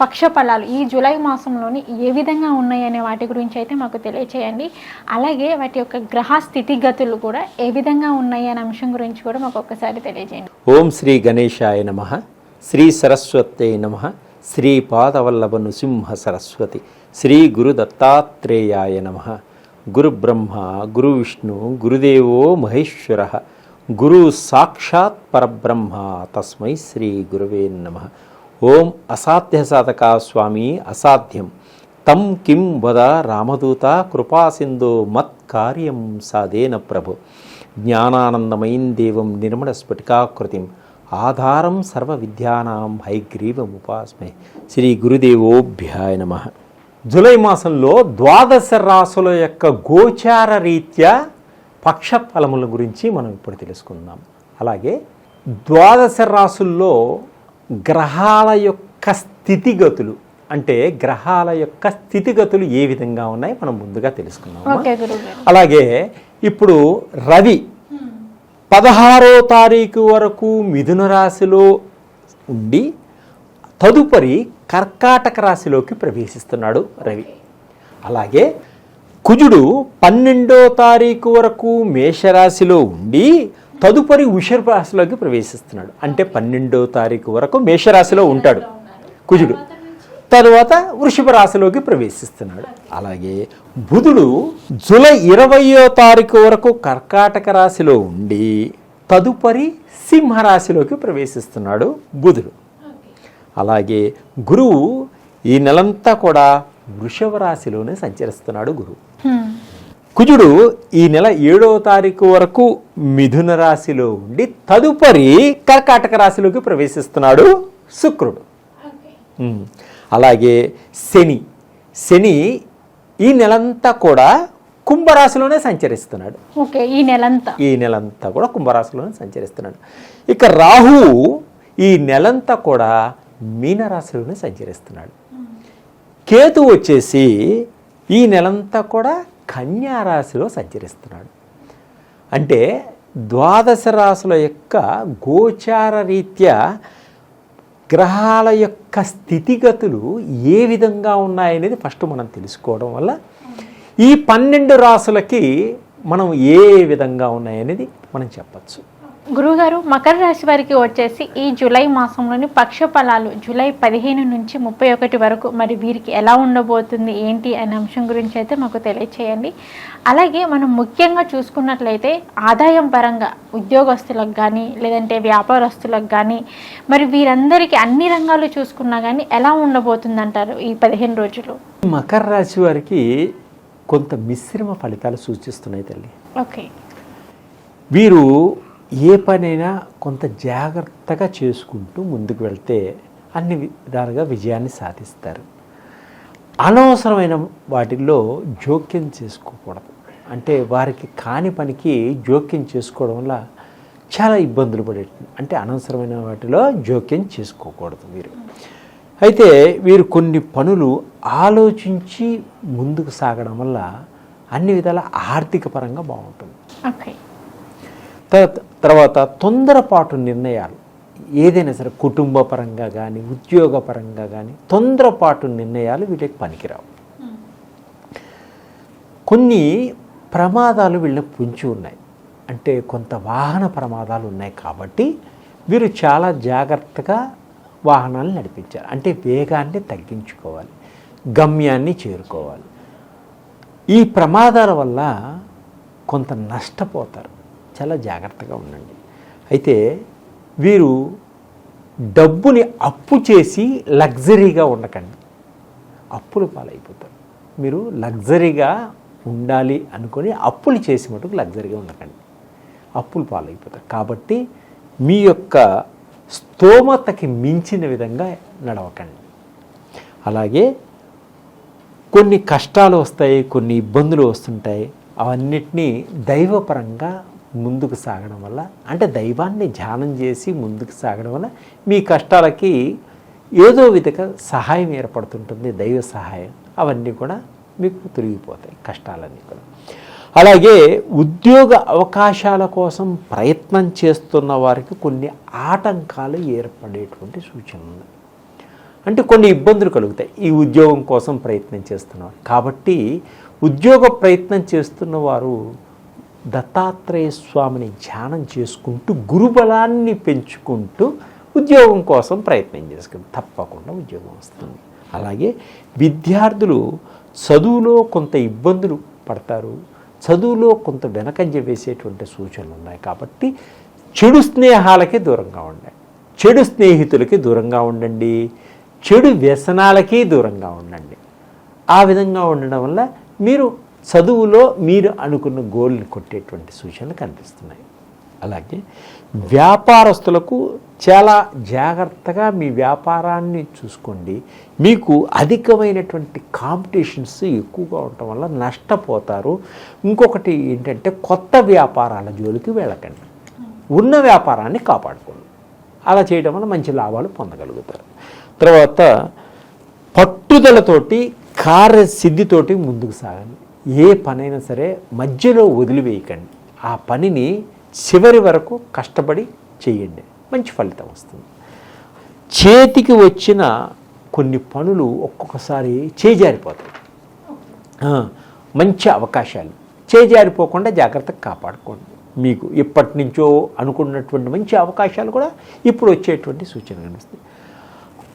పక్షఫలాలు ఈ జూలై మాసంలోని ఏ విధంగా ఉన్నాయనే వాటి గురించి అయితే మాకు తెలియచేయండి. అలాగే వాటి యొక్క గ్రహ స్థితిగతులు కూడా ఏ విధంగా ఉన్నాయి అనే అంశం గురించి కూడా మాకు ఒక్కసారి తెలియజేయండి ఓం శ్రీ గణేశాయ నమ. శ్రీ సరస్వతే నమ. శ్రీ పాదవల్లభ నృసింహ సరస్వతి. శ్రీ గురు దత్తాత్రేయాయ నమ. గురుబ్రహ్మ గురు విష్ణు గురుదేవో మహేశ్వర. గురు సాక్షాత్ పరబ్రహ్మ. తస్మై శ్రీ గురువే నమ. ఓం అసాధ్య సాధక స్వామి అసాధ్యం. తం కిం వద రామదూత కృపాసింధో మత్కార్యం సాధేన ప్రభు. జ్ఞానానందమయం దేవం నిర్మల స్ఫటికాకృతిం. ఆధారం సర్వ విద్యానాం హైగ్రీవం ఉపాస్మే. శ్రీ గురుదేవోభ్యాయ నమ. జులై మాసంలో ద్వాదశ రాసుల యొక్క గోచార రీత్యా పక్ష ఫలముల గురించి మనం ఇప్పుడు తెలుసుకుందాం. అలాగే ద్వాదశ రాసుల్లో గ్రహాల యొక్క స్థితిగతులు. అంటే గ్రహాల యొక్క స్థితిగతులు ఏ విధంగా ఉన్నాయి మనం ముందుగా గారు అలాగే ఇప్పుడు రవి పదహారో తారీఖు వరకు మిథున రాశిలో ఉండి తదుపరి కర్కాటక రాశిలోకి ప్రవేశిస్తున్నాడు రవి. అలాగే కుజుడు పన్నెండో తారీఖు వరకు మేషరాశిలో ఉండి తదుపరి వృషభ రాశిలోకి ప్రవేశిస్తున్నాడు. అంటే పన్నెండో తారీఖు వరకు మేషరాశిలో ఉంటాడు. కుజుడు. తరువాత వృషభ రాశిలోకి ప్రవేశిస్తున్నాడు. అలాగే బుధుడు జూలై ఇరవయో తారీఖు వరకు కర్కాటక రాశిలో ఉండి తదుపరి సింహరాశిలోకి ప్రవేశిస్తున్నాడు బుధుడు. అలాగే గురువు ఈ నెలంతా కూడా వృషభ రాశిలోనే సంచరిస్తున్నాడు గురువు. కుజుడు ఈ నెల ఏడవ తారీఖు వరకు మిథున రాశిలో ఉండి తదుపరి కర్కాటక రాశిలోకి ప్రవేశిస్తున్నాడు శుక్రుడు. అలాగే శని. శని ఈ నెలంతా కూడా కుంభరాశిలోనే సంచరిస్తున్నాడు. ఓకే ఈ నెలంతా. ఈ నెలంతా కూడా కుంభరాశిలోనే సంచరిస్తున్నాడు. ఇక రాహువు ఈ నెలంతా కూడా మీనరాశిలోనే సంచరిస్తున్నాడు. కేతు వచ్చేసి ఈ నెలంతా కూడా కన్యారాశిలో సంచరిస్తున్నాడు. అంటే ద్వాదశ రాశుల యొక్క గోచార రీత్యా గ్రహాల యొక్క స్థితిగతులు ఏ విధంగా ఉన్నాయనేది ఫస్ట్ మనం తెలుసుకోవడం వల్ల ఈ పన్నెండు రాసులకి మనం ఏ విధంగా ఉన్నాయనేది మనం చెప్పచ్చు. గురువుగారు మకర రాశి వారికి వచ్చేసి ఈ జూలై మాసంలోని పక్ష ఫలాలు జూలై పదిహేను నుంచి ముప్పై ఒకటి వరకు మరి వీరికి ఎలా ఉండబోతుంది ఏంటి అనే అంశం గురించి అయితే మాకు తెలియచేయండి. అలాగే మనం ముఖ్యంగా చూసుకున్నట్లయితే ఆదాయం పరంగా ఉద్యోగస్తులకు కానీ లేదంటే వ్యాపారస్తులకు కానీ మరి వీరందరికీ అన్ని రంగాలు చూసుకున్నా కానీ ఎలా ఉండబోతుంది అంటారు ఈ పదిహేను రోజులు? మకర రాశి వారికి కొంత మిశ్రమ ఫలితాలు సూచిస్తున్నాయి తల్లి. ఓకే. వీరు ఏ పనైనా కొంత జాగ్రత్తగా చేసుకుంటూ ముందుకు వెళ్తే అన్ని విధాలుగా విజయాన్ని సాధిస్తారు. అనవసరమైన వాటిల్లో జోక్యం చేసుకోకూడదు. అంటే వారికి కాని పనికి జోక్యం చేసుకోవడం వల్ల చాలా ఇబ్బందులు పడే అంటే అనవసరమైన వాటిలో జోక్యం చేసుకోకూడదు వీరు అయితే వీరు కొన్ని పనులు ఆలోచించి ముందుకు సాగడం వల్ల అన్ని విధాల ఆర్థిక పరంగా బాగుంటుంది. ఓకే తర్వాత తర్వాత తొందరపాటు నిర్ణయాలు. ఏదైనా సరే కుటుంబ పరంగా కానీ ఉద్యోగపరంగా కానీ తొందరపాటు నిర్ణయాలు వీళ్ళకి పనికిరావు. కొన్ని ప్రమాదాలు వీళ్ళకి పుంచి ఉన్నాయి. అంటే కొంత వాహన ప్రమాదాలు ఉన్నాయి కాబట్టి వీరు చాలా జాగ్రత్తగా వాహనాలు నడిపించారు అంటే వేగాన్ని తగ్గించుకోవాలి. గమ్యాన్ని చేరుకోవాలి. ఈ ప్రమాదాల వల్ల కొంత నష్టపోతారు. చాలా జాగ్రత్తగా ఉండండి. అయితే వీరు డబ్బుని అప్పు చేసి లగ్జరీగా ఉండకండి. అప్పులు పాలైపోతారు. మీరు లగ్జరీగా ఉండాలి అనుకొని అప్పులు చేసి మటుకు లగ్జరీగా ఉండకండి. అప్పులు పాలైపోతారు. కాబట్టి మీ యొక్క స్తోమతకి మించిన విధంగా నడవకండి. అలాగే కొన్ని కష్టాలు వస్తాయి కొన్ని ఇబ్బందులు వస్తుంటాయి. అవన్నిటినీ దైవపరంగా ముందుకు సాగడం వల్ల అంటే దైవాన్ని ధ్యానం చేసి ముందుకు సాగడం వల్ల మీ కష్టాలకి ఏదో విధంగా సహాయం ఏర్పడుతుంటుంది దైవ సహాయం. అవన్నీ కూడా మీకు తిరిగిపోతాయి కష్టాలన్నీ కూడా. అలాగే ఉద్యోగ అవకాశాల కోసం ప్రయత్నం చేస్తున్న వారికి కొన్ని ఆటంకాలు ఏర్పడేటువంటి సూచన ఉంది అంటే కొన్ని ఇబ్బందులు కలుగుతాయి ఈ ఉద్యోగం కోసం ప్రయత్నం చేస్తున్నవారు. కాబట్టి ఉద్యోగ ప్రయత్నం చేస్తున్న వారు దత్తాత్రేయ స్వామిని ధ్యానం చేసుకుంటూ గురుబలాన్ని పెంచుకుంటూ ఉద్యోగం కోసం ప్రయత్నం చేసుకుంటారు తప్పకుండా ఉద్యోగం వస్తుంది. అలాగే విద్యార్థులు చదువులో కొంత ఇబ్బందులు పడతారు. చదువులో కొంత వెనకంజ వేసేటువంటి సూచనలు ఉన్నాయి కాబట్టి చెడు స్నేహాలకి దూరంగా ఉండండి. చెడు స్నేహితులకి దూరంగా ఉండండి. చెడు వ్యసనాలకి దూరంగా ఉండండి. ఆ విధంగా ఉండడం వల్ల మీరు చదువులో మీరు అనుకున్న గోల్ని కొట్టేటువంటి సూచనలు కనిపిస్తున్నాయి. అలాగే వ్యాపారస్తులకు చాలా జాగ్రత్తగా మీ వ్యాపారాన్ని చూసుకోండి. మీకు అధికమైనటువంటి కాంపిటీషన్స్ ఎక్కువగా ఉండటం వల్ల నష్టపోతారు. ఇంకొకటి ఏంటంటే కొత్త వ్యాపారాల జోలికి వెళ్ళకండి. ఉన్న వ్యాపారాన్ని కాపాడుకోండి. అలా చేయడం వల్ల మంచి లాభాలు పొందగలుగుతారు. తర్వాత పట్టుదలతోటి కార్యసిద్ధితోటి ముందుకు సాగండి. ఏ పనైనా సరే మధ్యలో వదిలివేయకండి. ఆ పనిని చివరి వరకు కష్టపడి చేయండి. మంచి ఫలితం వస్తుంది. చేతికి వచ్చిన కొన్ని పనులు ఒక్కొక్కసారి చేజారిపోతాయి. మంచి అవకాశాలు. చేజారిపోకుండా జాగ్రత్తగా కాపాడుకోండి. మీకు ఇప్పటి నుంచో అనుకున్నటువంటి మంచి అవకాశాలు కూడా ఇప్పుడు వచ్చేటువంటి సూచన కనిపిస్తుంది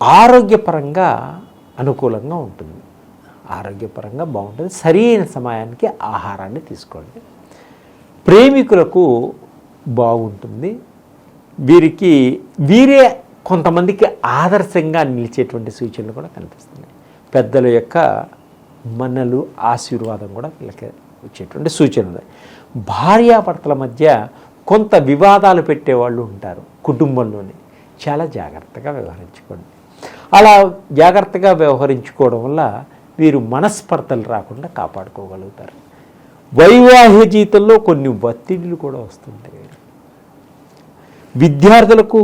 ఆరోగ్యపరంగా అనుకూలంగా ఉంటుంది. ఆరోగ్యపరంగా బాగుంటుంది. సరైన సమయానికి ఆహారాన్ని తీసుకోండి. ప్రేమికులకు బాగుంటుంది. వీరికి వీరే కొంతమందికి ఆదర్శంగా నిలిచేటువంటి సూచనలు కూడా కనిపిస్తున్నాయి. పెద్దల యొక్క మన్నలు ఆశీర్వాదం కూడా వీళ్ళకి వచ్చేటువంటి సూచనలు భార్యాభర్తల మధ్య కొంత వివాదాలు పెట్టేవాళ్ళు ఉంటారు కుటుంబంలోని. చాలా జాగ్రత్తగా వ్యవహరించుకోండి. అలా జాగ్రత్తగా వ్యవహరించుకోవడం వల్ల వీరు మనస్పర్ధలు రాకుండా కాపాడుకోగలుగుతారు. వైవాహిక జీవితంలో కొన్ని ఒత్తిడిలు కూడా వస్తుంటాయి. విద్యార్థులకు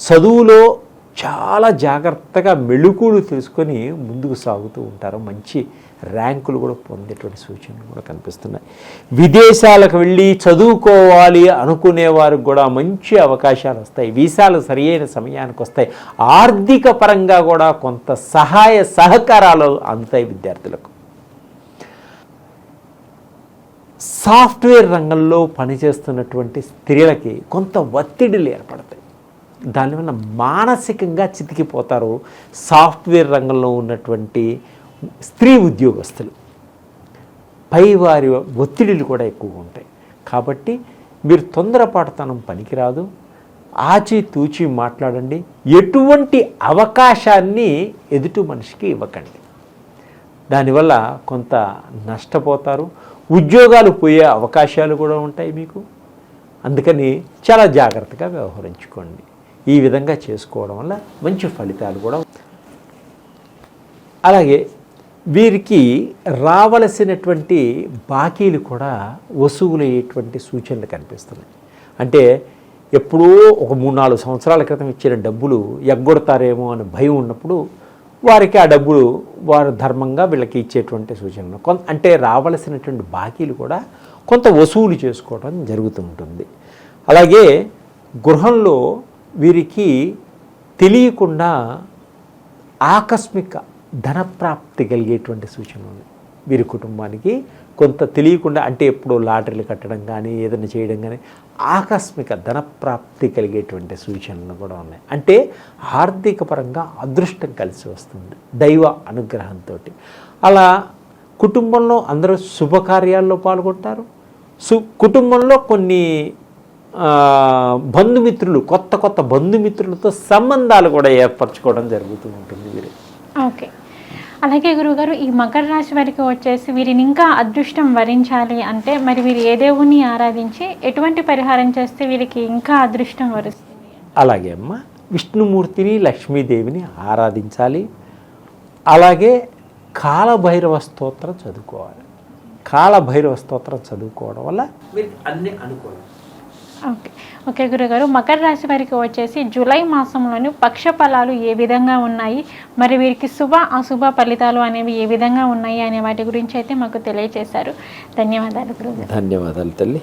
చదువులో చాలా జాగ్రత్తగా మెళుకులు తెలుసుకొని ముందుకు సాగుతూ ఉంటారు. మంచి ర్యాంకులు కూడా పొందేటువంటి సూచనలు కూడా కనిపిస్తున్నాయి. విదేశాలకు వెళ్ళి చదువుకోవాలి అనుకునే వారికి కూడా మంచి అవకాశాలు వస్తాయి. వీసాలు సరియైన సమయానికి వస్తాయి. ఆర్థిక పరంగా కూడా కొంత సహాయ సహకారాలు అందుతాయి విద్యార్థులకు. సాఫ్ట్వేర్ రంగంలో పనిచేస్తున్నటువంటి స్త్రీలకి కొంత ఒత్తిడిలు ఏర్పడతాయి. దానివల్ల మానసికంగా చితికిపోతారు సాఫ్ట్వేర్ రంగంలో ఉన్నటువంటి స్త్రీ ఉద్యోగస్తులు. పైవారి ఒత్తిడిలు కూడా ఎక్కువగా ఉంటాయి. కాబట్టి మీరు తొందరపాటుతనం పనికిరాదు. ఆచితూచి మాట్లాడండి. ఎటువంటి అవకాశాన్ని ఎదుటి మనిషికి ఇవ్వకండి. దానివల్ల కొంత నష్టపోతారు. ఉద్యోగాలు పోయే అవకాశాలు కూడా ఉంటాయి మీకు. అందుకని చాలా జాగ్రత్తగా వ్యవహరించుకోండి. ఈ విధంగా చేసుకోవడం వల్ల మంచి ఫలితాలు కూడా అలాగే వీరికి రావలసినటువంటి బాకీలు కూడా వసూలయ్యేటువంటి సూచనలు కనిపిస్తున్నాయి. అంటే ఎప్పుడో ఒక మూడు నాలుగు సంవత్సరాల క్రితం ఇచ్చిన డబ్బులు ఎగ్గొడతారేమో అని భయం ఉన్నప్పుడు వారికి ఆ డబ్బులు వారు ధర్మంగా వీళ్ళకి ఇచ్చేటువంటి సూచనలు. కొంత అంటే రావలసినటువంటి బాకీలు కూడా కొంత వసూలు చేసుకోవడం జరుగుతుంటుంది అలాగే గృహంలో వీరికి తెలియకుండా ఆకస్మిక ధనప్రాప్తి కలిగేటువంటి సూచనలు ఉన్నాయి వీరి కుటుంబానికి కొంత తెలియకుండా అంటే ఎప్పుడో లాటరీలు కట్టడం కానీ ఏదైనా చేయడం కానీ ఆకస్మిక ధనప్రాప్తి కలిగేటువంటి సూచనలు కూడా ఉన్నాయి. అంటే ఆర్థిక పరంగా అదృష్టం కలిసి వస్తుంది దైవ అనుగ్రహంతో అలా కుటుంబంలో అందరూ శుభకార్యాల్లో పాల్గొంటారు. సు కుటుంబంలో కొన్ని బంధుమిత్రులు కొత్త కొత్త బంధుమిత్రులతో సంబంధాలు కూడా ఏర్పరచుకోవడం జరుగుతూ ఉంటుంది వీరు. ఓకే. అలాగే గురుగారు ఈ మకర రాశి వారికి వచ్చేసి వీరిని ఇంకా అదృష్టం వరించాలి అంటే మరి వీరు ఏ దేవుణ్ణి ఆరాధించి ఎటువంటి పరిహారం చేస్తే వీరికి ఇంకా అదృష్టం వరుస్తుంది? అలాగే అమ్మ విష్ణుమూర్తిని లక్ష్మీదేవిని ఆరాధించాలి. అలాగే కాలభైరవ స్తోత్రం చదువుకోవాలి. కాలభైరవ స్తోత్రం చదువుకోవడం వల్ల మీరు అన్ని అనుకోవాలి ఓకే. ఓకే గురుగారు మకర రాశి వారికి వచ్చేసి జూలై మాసంలోని పక్ష ఫలాలు ఏ విధంగా ఉన్నాయి? మరి వీరికి శుభ అశుభ ఫలితాలు అనేవి ఏ విధంగా ఉన్నాయి? అనే వాటి గురించి అయితే మాకు తెలియజేశారు ధన్యవాదాలు గురుగారు. ధన్యవాదాలు తల్లి.